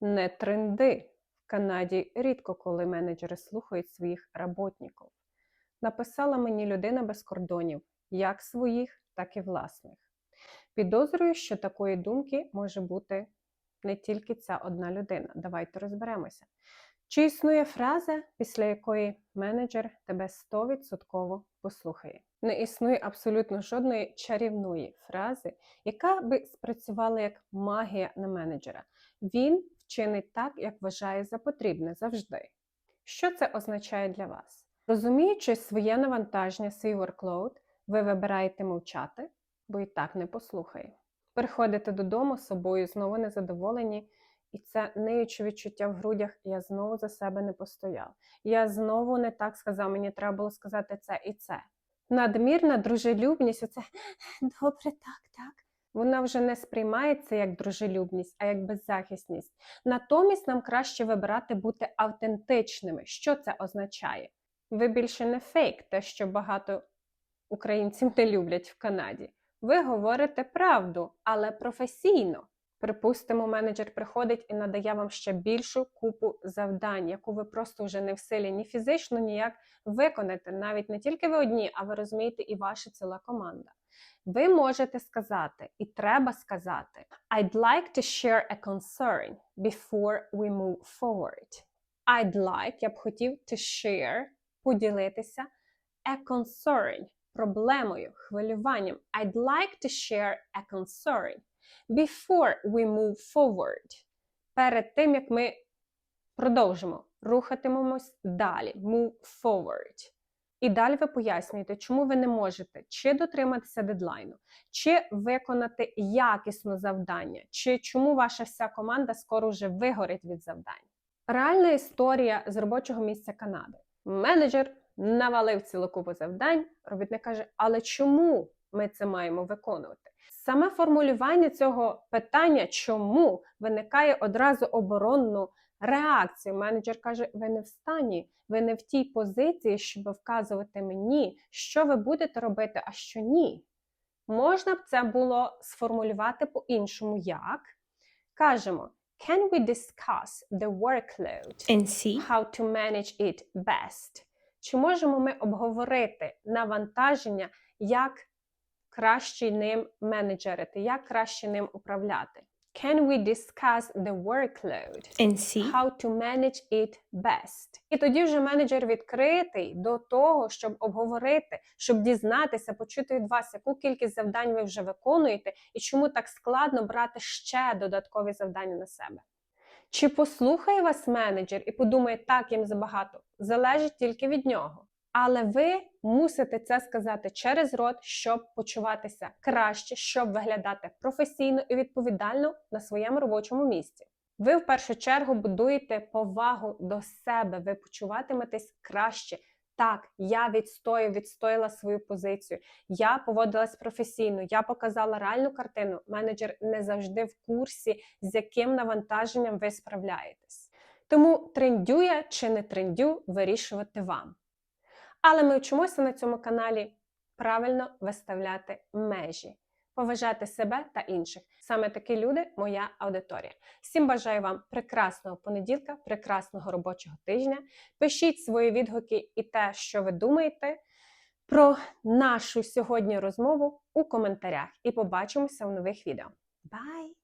Не тренди. В Канаді рідко коли менеджери слухають своїх работників. Написала мені людина без кордонів, як своїх, так і власних. Підозрюю, що такої думки може бути не тільки ця одна людина. Давайте розберемося. Чи існує фраза, після якої менеджер тебе 100% послухає? Не існує абсолютно жодної чарівної фрази, яка би спрацювала як магія на менеджера. Він вчинить так, як вважає за потрібне завжди. Що це означає для вас? Розуміючи своє навантаження, свій workload, ви вибираєте мовчати, бо і так не послухає. Приходите додому з собою знову незадоволені, і це ниюче відчуття в грудях, я знову за себе не постояв. Я знову не так сказав, мені треба було сказати це і це. Надмірна дружелюбність, оце добре, так, так. Вона вже не сприймається як дружелюбність, а як беззахисність. Натомість нам краще вибирати бути автентичними. Що це означає? Ви більше не фейк, те, що багато українців не люблять в Канаді. Ви говорите правду, але професійно. Припустимо, менеджер приходить і надає вам ще більшу купу завдань, яку ви просто вже не в силі ні фізично, ніяк виконати. Навіть не тільки ви одні, а ви розумієте, і ваша ціла команда. Ви можете сказати, і треба сказати: I'd like to share a concern before we move forward. I'd like, я б хотів to share, поділитися a concern, проблемою, хвилюванням. I'd like to share a concern before we move forward. Перед тим, як ми продовжимо, рухатимемось далі. Move forward. І далі ви пояснюєте, чому ви не можете чи дотриматися дедлайну, чи виконати якісно завдання, чи чому ваша вся команда скоро вже вигорить від завдань. Реальна історія з робочого місця Канади. Менеджер навалив цілу купу завдань, робітник каже, але чому ми це маємо виконувати? Саме формулювання цього питання, чому виникає одразу оборонну реакцію. Менеджер каже: ви не в стані, ви не в тій позиції, щоб вказувати мені, що ви будете робити, а що ні. Можна б це було сформулювати по-іншому, як кажемо. Can we discuss the workload and see how to manage it best? Чи можемо ми обговорити навантаження, як краще ним менеджерити, як краще ним управляти? Can we discuss the workload? and see How to manage it best? І тоді вже менеджер відкритий до того, щоб обговорити, щоб дізнатися, почути від вас, яку кількість завдань ви вже виконуєте, і чому так складно брати ще додаткові завдання на себе. Чи послухає вас менеджер і подумає, так їм забагато, залежить тільки від нього. Але ви мусите це сказати через рот, щоб почуватися краще, щоб виглядати професійно і відповідально на своєму робочому місці. Ви в першу чергу будуєте повагу до себе, ви почуватиметесь краще. Так, я відстою, відстояла свою позицію. Я поводилась професійно, я показала реальну картину. Менеджер не завжди в курсі, з яким навантаженням ви справляєтесь. Тому трендю чи не трендю, вирішувати вам. Але ми вчимося на цьому каналі правильно виставляти межі, поважати себе та інших. Саме такі люди моя аудиторія. Всім бажаю вам прекрасного понеділка, прекрасного робочого тижня. Пишіть свої відгуки і те, що ви думаєте про нашу сьогодні розмову у коментарях. І побачимося в нових відео. Бай!